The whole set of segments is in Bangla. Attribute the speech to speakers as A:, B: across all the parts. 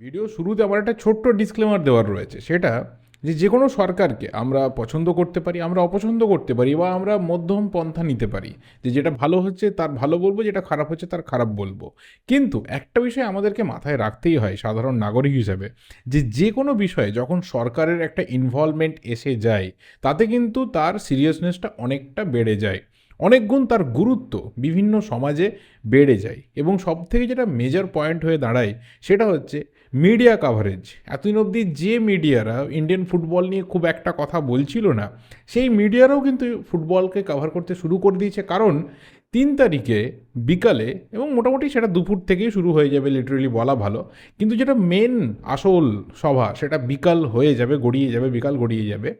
A: ভিডিও শুরুতে আমার একটা ছোট্ট ডিসক্লেমার দেওয়ার রয়েছে। সেটা যে যে কোনো সরকারকে আমরা পছন্দ করতে পারি, আমরা অপছন্দ করতে পারি বা আমরা মধ্যম পন্থা নিতে পারি যে, যেটা ভালো হচ্ছে তার ভালো বলব, যেটা খারাপ হচ্ছে তার খারাপ বলব। কিন্তু একটা বিষয় আমাদেরকে মাথায় রাখতেই হয় সাধারণ নাগরিক হিসেবে যে যে কোনো বিষয়ে যখন সরকারের একটা ইনভলভমেন্ট এসে যায়, তাতে কিন্তু তার সিরিয়াসনেসটা অনেকটা বেড়ে যায়। অনেক গুণ তার গুরুত্ব বিভিন্ন সমাজে বেড়ে যায় এবং সব থেকে যেটা মেজর পয়েন্ট হয়ে দাঁড়ায় সেটা হচ্ছে মিডিয়া কাভারেজ এতদিন অবধি যে মিডিয়ারা ইন্ডিয়ান ফুটবল নিয়ে খুব একটা কথা বলছিল না, সেই মিডিয়ারাও কিন্তু ফুটবলকে কভার করতে শুরু করে দিয়েছে। কারণ তিন তারিখে বিকালে, এবং মোটামুটি সেটা দুপুর থেকেই শুরু হয়ে যাবে লিটারেলি বলা ভালো। কিন্তু যেটা মেন আসল সভা, সেটা বিকাল হয়ে যাবে, গড়িয়ে যাবে, বিকাল গড়িয়ে যাবে।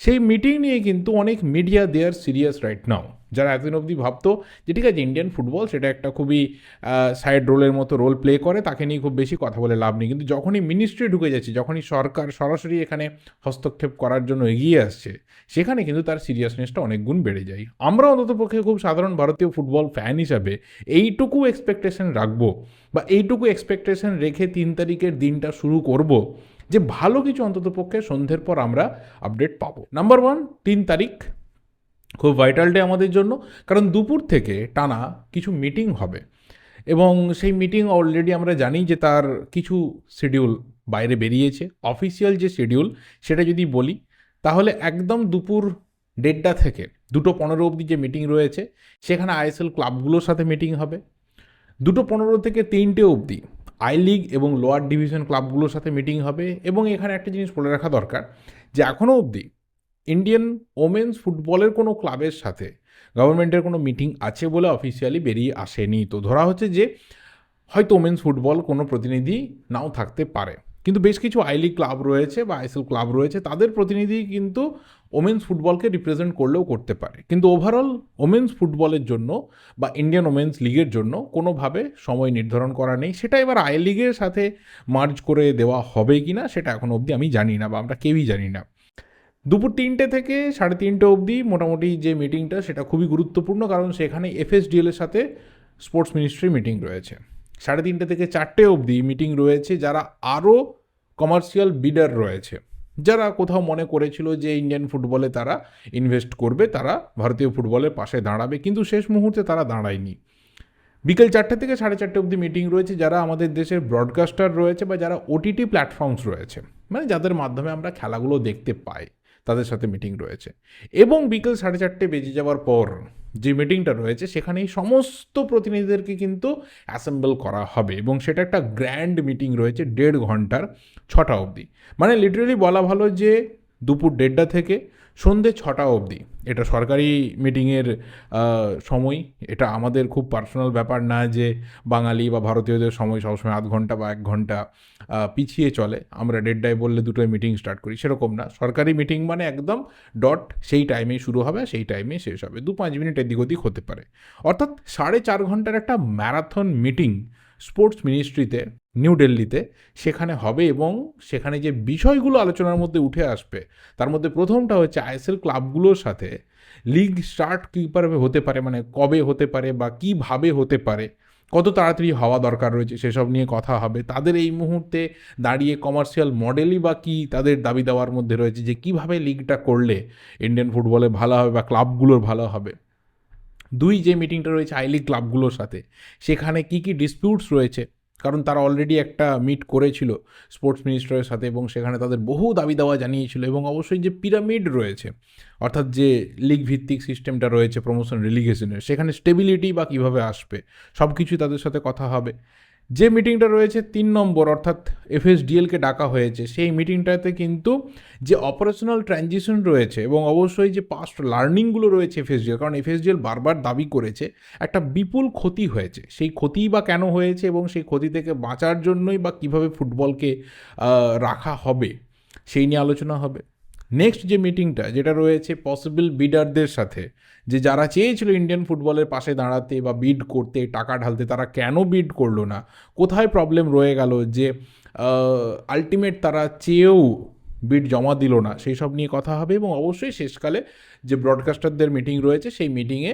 A: সেই মিটিং নিয়ে কিন্তু অনেক media they're serious right now যারা এতদিন অবধি ভাবতো যে ঠিক আছে ইন্ডিয়ান ফুটবল সেটা একটা খুবই সাইড রোলের মতো রোল প্লে করে, তাকে নিয়ে খুব বেশি কথা বলে লাভ নেই। কিন্তু যখনই মিনিস্ট্রি ঢুকে যাচ্ছে, যখনই সরকার সরাসরি এখানে হস্তক্ষেপ করার জন্য এগিয়ে আসছে, সেখানে কিন্তু তার সিরিয়াসনেসটা অনেক গুণ বেড়ে যায়। আমরা অন্ততপক্ষে খুব সাধারণ ভারতীয় ফুটবল ফ্যান হিসাবে এইটুকু এক্সপেকটেশন রাখব বা এইটুকু এক্সপেকটেশন রেখে তিন তারিখের দিনটা শুরু করব যে ভালো কিছু অন্ততপক্ষে সন্ধ্যের পর আমরা আপডেট পাবো। নাম্বার ওয়ান তিন তারিখ খুব ভাইটাল ডে আমাদের জন্য, কারণ দুপুর থেকে টানা কিছু মিটিং হবে। এবং সেই মিটিং অলরেডি আমরা জানি যে তার কিছু শিডিউল বাইরে বেরিয়েছে। অফিসিয়াল যে শিডিউল সেটা যদি বলি, তাহলে একদম দুপুর দেড়টা থেকে দুটো পনেরো অবধি যে মিটিং রয়েছে, সেখানে আইএসএল ক্লাবগুলোর সাথে মিটিং হবে। দুটো পনেরো থেকে তিনটে অবধি আই লিগ এবং লোয়ার ডিভিশন ক্লাবগুলোর সাথে মিটিং হবে। এবং এখানে একটা জিনিস বলে রাখা দরকার যে এখনও অবধি ইন্ডিয়ান ওমেন্স ফুটবলের কোনো ক্লাবের সাথে গভর্নমেন্টের কোনো মিটিং আছে বলে অফিসিয়ালি বেরিয়ে আসেনি। তো ধরা হচ্ছে যে হয়তো ওমেন্স ফুটবল কোনো প্রতিনিধি নাও থাকতে পারে। কিন্তু বেশ কিছু আই লিগ ক্লাব রয়েছে বা আইএসএল ক্লাব রয়েছে, তাদের প্রতিনিধি কিন্তু ওমেন্স ফুটবলকে রিপ্রেজেন্ট করলেও করতে পারে। কিন্তু ওভারঅল ওমেন্স ফুটবলের জন্য বা ইন্ডিয়ান ওমেন্স লিগের জন্য কোনোভাবে সময় নির্ধারণ করা নেই। সেটা এবার আই লিগের সাথে মার্জ করে দেওয়া হবে কি না সেটা এখন অবধি আমি জানি না বা আমরা কেউই জানি না। দুপুর তিনটে থেকে সাড়ে তিনটে অবধি মোটামুটি যে মিটিংটা সেটা খুবই গুরুত্বপূর্ণ, কারণ সেখানে এফএসডিএল এর সাথে স্পোর্টস মিনিস্ট্রি মিটিং রয়েছে। সাড়ে তিনটে থেকে চারটে অবধি মিটিং রয়েছে, যারা আরও কমার্শিয়াল বিডার রয়েছে। যারা কোথাও মনে করেছিল যে ইন্ডিয়ান ফুটবলে তারা ইনভেস্ট করবে, তারা ভারতীয় ফুটবলের পাশে দাঁড়াবে, কিন্তু শেষ মুহূর্তে তারা দাঁড়ায়নি। বিকেল চারটে থেকে সাড়ে চারটে অবধি মিটিং রয়েছে, যারা আমাদের দেশের ব্রডকাস্টার রয়েছে বা যারা ওটিটি প্ল্যাটফর্মস রয়েছে মানে যাদের মাধ্যমে আমরা খেলাগুলো দেখতে পাই। তাদের সাথে মিটিং রয়েছে। এবং বিকেল সাড়ে চারটে বেজে যাওয়ার পর যে মিটিংটা রয়েছে সেখানে এই সমস্ত প্রতিনিধিদেরকে কিন্তু অ্যাসেম্বল করা হবে এবং সেটা একটা গ্র্যান্ড মিটিং রয়েছে দেড় ঘণ্টার, ছটা অবধি। মানে লিটারেলি বলা ভালো যে দুপুর দেড়টা থেকে সন্ধে ছটা অবধি। এটা সরকারি মিটিংয়ের সময়। এটা আমাদের খুব পার্সোনাল ব্যাপার না যে বাঙালি বা ভারতীয়দের সময় সবসময় আধ ঘণ্টা বা এক ঘণ্টা পিছিয়ে চলে। আমরা দেড়টায় বললে দুটোয় মিটিং স্টার্ট করি। সেরকম না। সরকারি মিটিং মানে একদম ডট সেই টাইমেই শুরু হবে, সেই টাইমেই শেষ হবে। দু পাঁচ মিনিট এদিক ওদিক হতে পারে। অর্থাৎ সাড়ে চার ঘণ্টার একটা ম্যারাথন মিটিং স্পোর্টস মিনিস্ট্রিতে, নিউ দিল্লিতে, সেখানে হবে এবং সেখানে যে বিষয়গুলো আলোচনার মধ্যে উঠে আসবে, তার মধ্যে প্রথমটা হচ্ছে আইএসএল ক্লাবগুলোর সাথে লিগ স্টার্ট কীভাবে হতে পারে মানে কবে হতে পারে বা কীভাবে হতে পারে, কত তাড়াতাড়ি হওয়া দরকার রয়েছে সেসব নিয়ে কথা হবে, তাদের এই মুহূর্তে দাঁড়িয়ে কমার্শিয়াল মডেলই বা কী তাদের দাবি দেওয়ার মধ্যে রয়েছে যে কীভাবে লিগটা করলে ইন্ডিয়ান ফুটবলে ভালো হবে বা ক্লাবগুলোর ভালো হবে। দুই যে মিটিংটা রয়েছে আই লিগ ক্লাবগুলোর সাথে, সেখানে কি কি ডিসপিউটস রয়েছে? কারণ তারা অলরেডি একটা মিট করেছিল স্পোর্টস মিনিস্টারের সাথে এবং সেখানে তাদের বহু দাবি দেওয়া জানিয়েছিল এবং অবশ্যই যে পিরামিড রয়েছে, অর্থাৎ যে লিগ ভিত্তিক সিস্টেমটা রয়েছে প্রমোশন রিলিগেশনের সেখানে স্টেবিলিটি বা কীভাবে আসবে সব কিছুই তাদের সাথে কথা হবে। যে মিটিংটা রয়েছে তিন নম্বর, অর্থাৎ এফএসডিএলকে ডাকা হয়েছে, সেই মিটিংটাতে কিন্তু যে অপারেশনাল ট্রানজিশন রয়েছে এবং অবশ্যই যে পাস্ট লার্নিংগুলো রয়েছে এফএসডিএল, কারণ এফএসডিএল বারবার দাবি করেছে, একটা বিপুল ক্ষতি হয়েছে। সেই ক্ষতিই বা কেন হয়েছে এবং সেই ক্ষতি থেকে বাঁচার জন্যই বা কীভাবে ফুটবলকে রাখা হবে, সেই নিয়ে আলোচনা হবে। নেক্সট যে মিটিংটা যেটা রয়েছে পসিবল বিডারদের সাথে, যে যারা চেয়েছিল ইন্ডিয়ান ফুটবলের পাশে দাঁড়াতে বা বিড করতে, টাকা ঢালতে, তারা কেন বিড করল না? কোথায় প্রবলেম রয়ে গেল যে আলটিমেট তারা চেয়েও বিড জমা দিল না? সেই সব নিয়ে কথা হবে এবং অবশ্যই শেষকালে যে ব্রডকাস্টারদের মিটিং রয়েছে, সেই মিটিংয়ে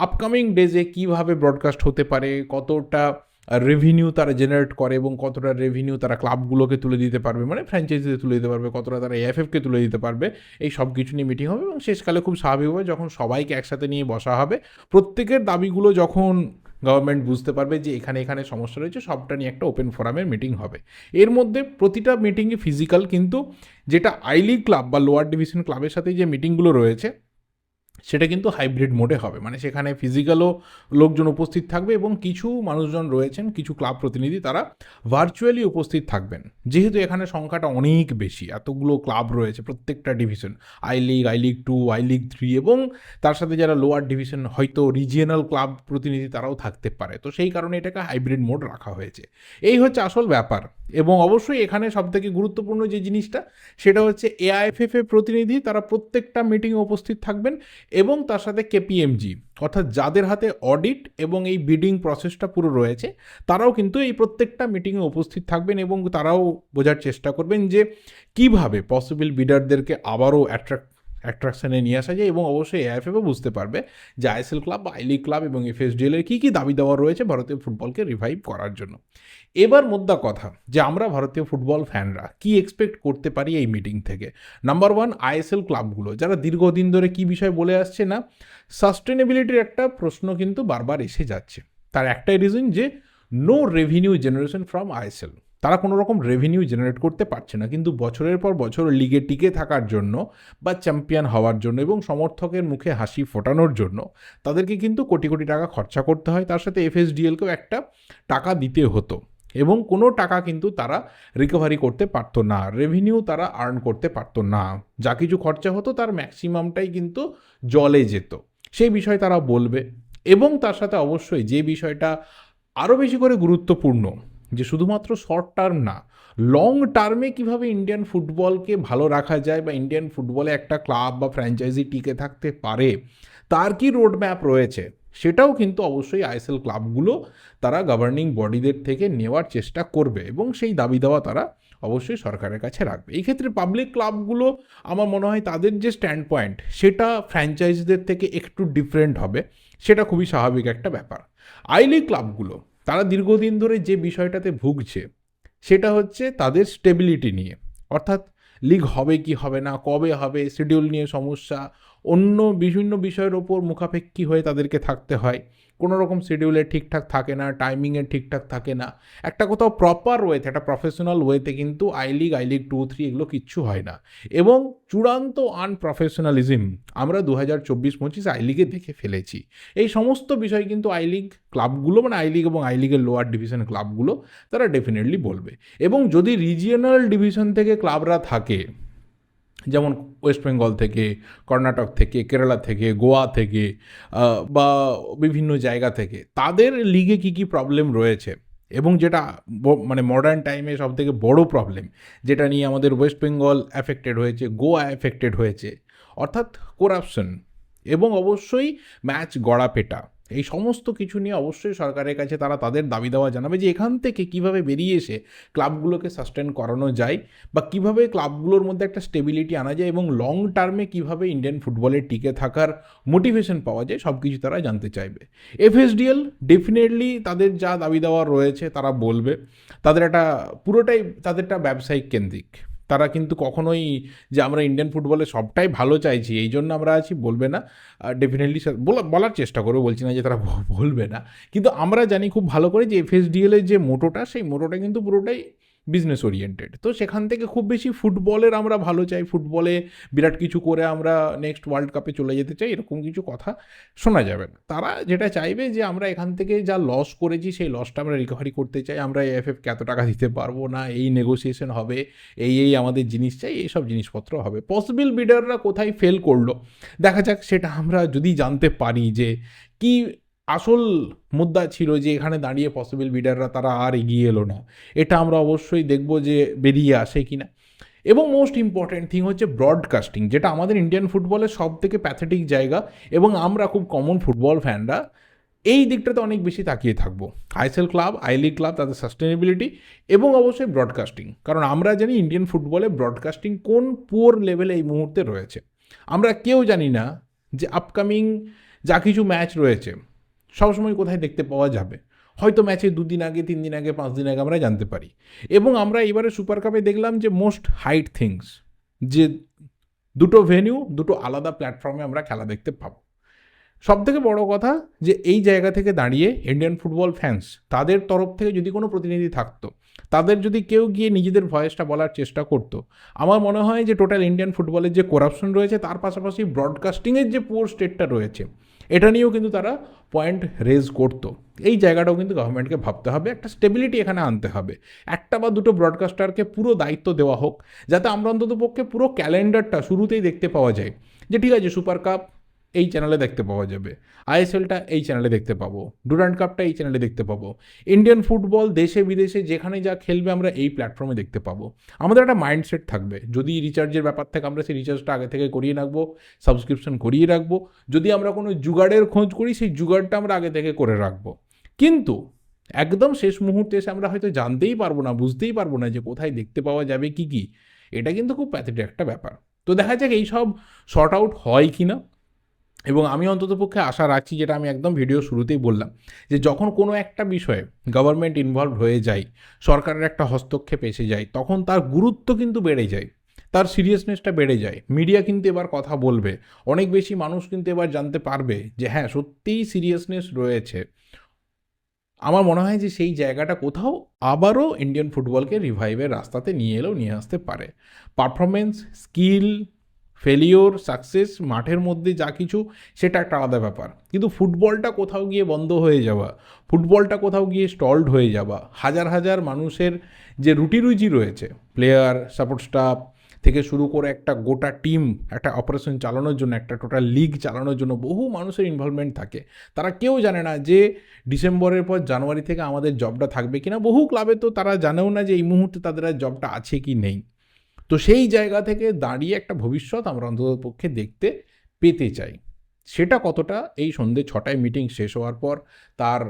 A: আপকামিং ডেজে কীভাবে ব্রডকাস্ট হতে পারে, কতটা রেভিনিউ তারা জেনারেট করে এবং কতটা রেভিনিউ তারা ক্লাবগুলোকে তুলে দিতে পারবে মানে ফ্র্যাঞ্চাইজিতে তুলে দিতে পারবে, কতটা তারা এএফএফকে তুলে দিতে পারবে, এই সব কিছু নিয়ে মিটিং হবে এবং শেষকালে খুব স্বাভাবিকভাবে যখন সবাইকে একসাথে নিয়ে বসা হবে। প্রত্যেকের দাবিগুলো যখন গভর্নমেন্ট বুঝতে পারবে যে এখানে এখানে সমস্যা রয়েছে, সবটা নিয়ে একটা ওপেন ফোরামের মিটিং হবে। এর মধ্যে প্রতিটা মিটিংয়ে ফিজিক্যাল কিন্তু যেটা আই লিগ ক্লাব বা লোয়ার ডিভিশন ক্লাবের সাথে যে মিটিংগুলো রয়েছে সেটা কিন্তু হাইব্রিড মোডে হবে। মানে সেখানে ফিজিক্যালও লোকজন উপস্থিত থাকবে এবং কিছু মানুষজন রয়েছেন, কিছু ক্লাব প্রতিনিধি তারা ভার্চুয়ালি উপস্থিত থাকবেন। যেহেতু এখানে সংখ্যাটা অনেক বেশি, এতগুলো ক্লাব রয়েছে প্রত্যেকটা division I league I league two I league three এবং তার সাথে যারা লোয়ার ডিভিশন হয়তো রিজিয়নাল ক্লাব প্রতিনিধি তারাও থাকতে পারে। তো সেই কারণে এটাকে হাইব্রিড মোড রাখা হয়েছে। এই হচ্ছে আসল ব্যাপার। এবং অবশ্যই এখানে সবথেকে গুরুত্বপূর্ণ যে জিনিসটা, সেটা হচ্ছে এআইএফএফ এর প্রতিনিধি, তারা প্রত্যেকটা মিটিংয়ে উপস্থিত থাকবেন এবং তার সাথে কেপিএমজি অর্থাৎ যাদের হাতে অডিট এবং এই বিডিং প্রসেসটা পুরো রয়েছে, তারাও কিন্তু এই প্রত্যেকটা মিটিংয়ে উপস্থিত থাকবেন এবং তারাও বোঝার চেষ্টা করবেন যে কীভাবে পসিবল বিডারদেরকে আবারও অ্যাট্রাক্ট অ্যাট্রাকশনে নিয়ে আসা যায় এবং অবশ্যই এআইএফএফও বুঝতে পারবে যে আইএসএল ক্লাব বা আই লিগ ক্লাব এবং এফএসডিএল এর কী কী দাবি দেওয়া রয়েছে ভারতীয় ফুটবলকে রিভাইভ করার জন্য। এবার মোদ্দা কথা, যে আমরা ভারতীয় ফুটবল ফ্যানরা কি এক্সপেক্ট করতে পারি এই মিটিং থেকে? নাম্বার ওয়ান আইএসএল ক্লাবগুলো যারা দীর্ঘদিন ধরে কি বিষয় বলে আসছে না সাস্টেনেবিলিটির একটা প্রশ্ন কিন্তু বারবার এসে যাচ্ছে। তার একটাই রিজন যে no revenue generation from ISL তারা কোনো রকম রেভিনিউ জেনারেট করতে পারছে না। কিন্তু বছরের পর বছর লিগে টিকে থাকার জন্য বা চ্যাম্পিয়ন হওয়ার জন্য এবং সমর্থকের মুখে হাসি ফোটানোর জন্য তাদেরকে কিন্তু কোটি কোটি টাকা খরচা করতে হয়। তার সাথে এফএসডিএলকেও একটা টাকা দিতে হতো এবং কোনো টাকা কিন্তু তারা রিকভারি করতে পারতো না। রেভিনিউ তারা আর্ন করতে পারতো না। যা কিছু খরচা হতো তার ম্যাক্সিমামটাই কিন্তু জলে যেত। সেই বিষয় তারা বলবে এবং তার সাথে অবশ্যই যে বিষয়টা আরও বেশি করে গুরুত্বপূর্ণ যে শুধুমাত্র শর্ট টার্ম না লং টার্মে কীভাবে ইন্ডিয়ান ফুটবলকে ভালো রাখা যায় বা ইন্ডিয়ান ফুটবলে একটা ক্লাব বা ফ্র্যাঞ্চাইজি টিকে থাকতে পারে, তার কি রোড ম্যাপ রয়েছে? সেটাও কিন্তু অবশ্যই আইএসএল ক্লাবগুলো তারা গভর্নিং বডিদের থেকে নেওয়ার চেষ্টা করবে এবং সেই দাবি দেওয়া তারা অবশ্যই সরকারের কাছে রাখবে। এই ক্ষেত্রে পাবলিক ক্লাবগুলো আমার মনে হয় তাদের যে স্ট্যান্ড পয়েন্ট সেটা ফ্র্যাঞ্চাইজিদের থেকে একটু ডিফারেন্ট হবে, সেটা খুবই স্বাভাবিক একটা ব্যাপার। আই লিগ ক্লাবগুলো তারা দীর্ঘদিন ধরে যে বিষয়টাতে ভুগছে, সেটা হচ্ছে তাদের স্টেবিলিটি নিয়ে। অর্থাৎ লিগ হবে কি হবে না, কবে হবে শিডিউল নিয়ে সমস্যা অন্য বিভিন্ন বিষয়ের ওপর মুখাপেক্ষী হয়ে তাদেরকে থাকতে হয়। কোনো রকম শিডিউলে ঠিকঠাক থাকে না টাইমিংয়ে ঠিকঠাক থাকে না। একটা কোথাও প্রপার ওয়েতে একটা প্রফেশনাল ওয়েতে কিন্তু I league I league two three এগুলো কিচ্ছু হয় না। এবং চূড়ান্ত আনপ্রফেশনালিজম আমরা দু হাজার চব্বিশ পঁচিশ আই লিগে দেখে ফেলেছি। এই সমস্ত বিষয় কিন্তু আই লিগ ক্লাবগুলো মানে আই লিগ এবং আই লিগের লোয়ার ডিভিশন ক্লাবগুলো তারা ডেফিনেটলি বলবে। এবং যদি রিজিয়নাল ডিভিশন থেকে ক্লাবরা থাকে যেমন ওয়েস্ট বেঙ্গল থেকে কর্ণাটক থেকে কেরালা থেকে গোয়া থেকে বা বিভিন্ন জায়গা থেকে, তাদের লিগে কী কী প্রবলেম রয়েছে? এবং যেটা মানে মডার্ন টাইমে সব থেকে বড়ো প্রবলেম যেটা নিয়ে আমাদের ওয়েস্ট বেঙ্গল অ্যাফেক্টেড হয়েছে গোয়া অ্যাফেক্টেড হয়েছে, অর্থাৎ করাপশন এবং অবশ্যই ম্যাচ গড়াপেটা। এই সমস্ত কিছু নিয়ে অবশ্যই সরকারের কাছে তারা তাদের দাবি দেওয়া জানাবে যে এখান থেকে কীভাবে বেরিয়ে এসে ক্লাবগুলোকে সাস্টেন করানো যায় বা কীভাবে ক্লাবগুলোর মধ্যে একটা স্টেবিলিটি আনা যায় এবং লং টার্মে কীভাবে ইন্ডিয়ান ফুটবলে টিকে থাকার মোটিভেশন পাওয়া যায়, সব কিছু তারা জানতে চাইবে। এফএসডিএল ডেফিনেটলি তাদের যা দাবি দেওয়া রয়েছে তারা বলবে। তাদের একটা পুরোটাই তাদেরটা ব্যবসায়িক কেন্দ্রিক। তারা কিন্তু কখনোই যে আমরা ইন্ডিয়ান ফুটবলে সবটাই ভালো চাইছি, এই জন্য আমরা আছি, বলবে না। ডেফিনেটলি বলার চেষ্টা করব, বলছি না যে তারা বলবে না। কিন্তু আমরা জানি খুব ভালো করে যে এফএসডিএলের যে মোটোটা, সেই মোটোটা কিন্তু পুরোটাই বিজনেস ওরিয়েন্টেড তো সেখান থেকে খুব বেশি ফুটবলের আমরা ভালো চাই, ফুটবলে বিরাট কিছু করে আমরা নেক্সট ওয়ার্ল্ড কাপে চলে যেতে চাই, এরকম কিছু কথা শোনা যাবে না। তারা যেটা চাইবে যে আমরা এখান থেকে যা লস করেছি, সেই লসটা আমরা রিকভারি করতে চাই, আমরা এএফএফকে এত টাকা দিতে পারব না, এই নেগোসিয়েশন হবে, এই এই আমাদের জিনিস চাই এইসব জিনিসপত্র হবে। পসিবল বিডাররা কোথায় ফেল করল? দেখা যাক সেটা আমরা যদি জানতে পারি যে কি আসল মুদ্রা ছিল যে এখানে দাঁড়িয়ে পসিবল বিডাররা তারা আর এগিয়ে এলো না। এটা আমরা অবশ্যই দেখব যে বেরিয়ে আসে কি না এবং মোস্ট ইম্পর্ট্যান্ট থিং হচ্ছে ব্রডকাস্টিং যেটা আমাদের ইন্ডিয়ান ফুটবলের সব থেকে প্যাথেটিক জায়গা এবং আমরা খুব কমন ফুটবল ফ্যানরা এই দিকটাতে অনেক বেশি তাকিয়ে থাকব। ISL club I league club তাদের সাস্টেনেবিলিটি এবং অবশ্যই ব্রডকাস্টিং কারণ আমরা জানি ইন্ডিয়ান ফুটবলে ব্রডকাস্টিং কোন পুয়ার লেভেলে এই মুহূর্তে রয়েছে। আমরা কেউ জানি না যে আপকামিং যা কিছু ম্যাচ রয়েছে সবসময় কোথায় দেখতে পাওয়া যাবে। হয়তো ম্যাচে দুদিন আগে তিন দিন আগে পাঁচ দিন আগে আমরা জানতে পারি। এবং আমরা এবারে সুপার কাপে দেখলাম যে মোস্ট হাইট থিংস, যে দুটো ভেন্যু দুটো আলাদা প্ল্যাটফর্মে আমরা খেলা দেখতে পাবো। সব থেকে বড় কথা যে এই জায়গা থেকে দাঁড়িয়ে ইন্ডিয়ান ফুটবল ফ্যান্স তাদের তরফ থেকে যদি কোনো প্রতিনিধি থাকতো, তাদের যদি কেউ গিয়ে নিজেদের ভয়েসটা বলার চেষ্টা করতো, আমার মনে হয় যে টোটাল ইন্ডিয়ান ফুটবলের যে করাপশন রয়েছে, তার পাশাপাশি ব্রডকাস্টিংয়ের যে পোর স্টেটটা রয়েছে এটা নিয়েও কিন্তু তারা পয়েন্ট রেজ করতো। এই জায়গাটাও কিন্তু গভর্নমেন্টকে ভাবতে হবে, একটা স্টেবিলিটি এখানে আনতে হবে। একটা বা দুটো ব্রডকাস্টারকে পুরো দায়িত্ব দেওয়া হোক, যাতে আমরা অন্তত পক্ষে পুরো ক্যালেন্ডারটা শুরুতেই দেখতে পাওয়া যায় যে, ঠিক আছে সুপার কাপ এই চ্যানেলে দেখতে পাওয়া যাবে। আইএসএলটা এই চ্যানেলে দেখতে পাবো। ডুরান্ড কাপটা এই চ্যানেলে দেখতে পাবো। ইন্ডিয়ান ফুটবল দেশে বিদেশে যেখানে যা খেলবে আমরা এই প্ল্যাটফর্মে দেখতে পাবো। আমাদের একটা মাইন্ডসেট থাকবে। যদি রিচার্জের ব্যাপার থেকে আমরা সেই রিচার্জটা আগে থেকে করিয়ে রাখব সাবস্ক্রিপশন করিয়ে রাখব, যদি আমরা কোনো জুগাড়ের খোঁজ করি, সেই জুগাড়টা আমরা আগে থেকে করে রাখব। কিন্তু একদম শেষ মুহূর্তে এসে আমরা হয়তো জানতেই পারব না, বুঝতেই পারব না যে কোথায় দেখতে পাওয়া যাবে, কি কি। এটা কিন্তু খুব প্যাথেটিক একটা ব্যাপার। তো দেখা যাক এই সব শর্ট আউট হয় কি না এবং আমি অন্তত পক্ষে আশা রাখছি, যেটা আমি একদম ভিডিও শুরুতেই বললাম, যে যখন কোনো একটা বিষয়ে গভর্নমেন্ট ইনভলভ হয়ে যায়, সরকারের একটা হস্তক্ষেপ এসে যায়, তখন তার গুরুত্ব কিন্তু বেড়ে যায়, তার সিরিয়াসনেসটা বেড়ে যায়। মিডিয়া কিন্তু এবার কথা বলবে, অনেক বেশি মানুষ কিন্তু এবার জানতে পারবে যে হ্যাঁ সত্যিই সিরিয়াসনেস রয়েছে। আমার মনে হয় যে সেই জায়গাটা কোথাও আবারও ইন্ডিয়ান ফুটবলকে রিভাইভের রাস্তাতে নিয়ে এলেও নিয়ে আসতে পারে। পারফরমেন্স স্কিল ফেলিওর সাকসেস মাঠের মধ্যে যা কিছু, সেটা একটা আলাদা ব্যাপার। কিন্তু ফুটবলটা কোথাও গিয়ে বন্ধ হয়ে যাওয়া, ফুটবলটা কোথাও গিয়ে স্টলড হয়ে যাওয়া, হাজার হাজার মানুষের যে রুটি রুজি রয়েছে প্লেয়ার সাপোর্ট স্টাফ থেকে শুরু করে একটা গোটা টিম একটা অপারেশন চালানোর জন্য, একটা টোটাল লিগ চালানোর জন্য বহু মানুষের ইনভলভমেন্ট থাকে। তারা কেউ জানে না যে ডিসেম্বরের পর জানুয়ারি থেকে আমাদের জবটা থাকবে কিনা। বহু ক্লাবে তো তারা জানেও না যে এই মুহূর্তে তাদের জবটা আছে কি নেই। তো সেই জায়গা থেকে দাঁড়িয়ে একটা ভবিষ্যৎ আমরা অন্তত পক্ষে দেখতে পেতে চাই। সেটা কতটা? এই সন্ধ্যে ছটায় মিটিং শেষ হওয়ার পর তার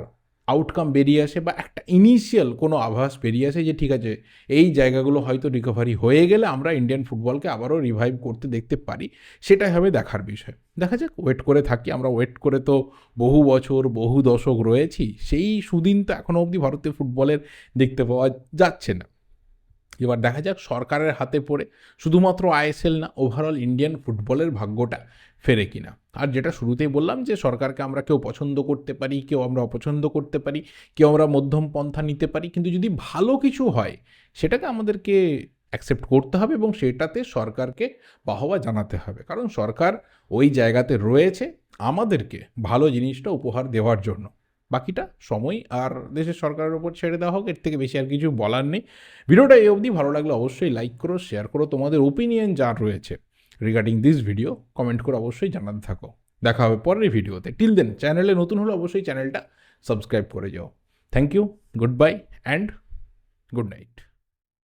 A: আউটকাম বেরিয়ে আসে বা একটা ইনিশিয়াল কোনো আভাস বেরিয়ে আসে যে, ঠিক আছে, এই জায়গাগুলো হয়তো রিকভারি হয়ে গেলে আমরা ইন্ডিয়ান ফুটবলকে আবারও রিভাইভ করতে দেখতে পারি। সেটাই হবে দেখার বিষয়। দেখা যাক ওয়েট করে থাকি। আমরা ওয়েট করে তো বহু বছর, বহু দশক রয়েছি। সেই সুদিন তো এখনও অবধি ভারতীয় ফুটবলের দেখতে পাওয়া যাচ্ছে না। এবার দেখা যাক সরকারের হাতে পড়ে শুধুমাত্র আইএসএল না ওভারঅল ইন্ডিয়ান ফুটবলের ভাগ্যটা ফেরে কিনা। আর যেটা শুরুতেই বললাম যে সরকারকে আমরা কেউ পছন্দ করতে পারি, কেউ আমরা অপছন্দ করতে পারি, কেউ আমরা মধ্যম পন্থা নিতে পারি, কিন্তু যদি ভালো কিছু হয়, সেটাকে আমাদেরকে অ্যাকসেপ্ট করতে হবে এবং সেটাতে সরকারকে বাহবা জানাতে হবে। কারণ সরকার ওই জায়গাতে রয়েছে আমাদেরকে ভালো জিনিসটা উপহার দেওয়ার জন্য। বাকিটা সময় আর দেশের সরকারের ওপর ছেড়ে দেওয়া হোক, এর থেকে বেশি আর কিছু বলার নেই। ভিডিওটা এই অবধি। ভালো লাগলে অবশ্যই লাইক করো শেয়ার করো। তোমাদের ওপিনিয়ন যা রয়েছে রিগার্ডিং দিস ভিডিও কমেন্ট করে অবশ্যই জানাতে থাকো। দেখা হবে পরের ভিডিওতে। টিল দেন চ্যানেলে নতুন হলে অবশ্যই চ্যানেলটা সাবস্ক্রাইব করে যাও। Thank you goodbye and good night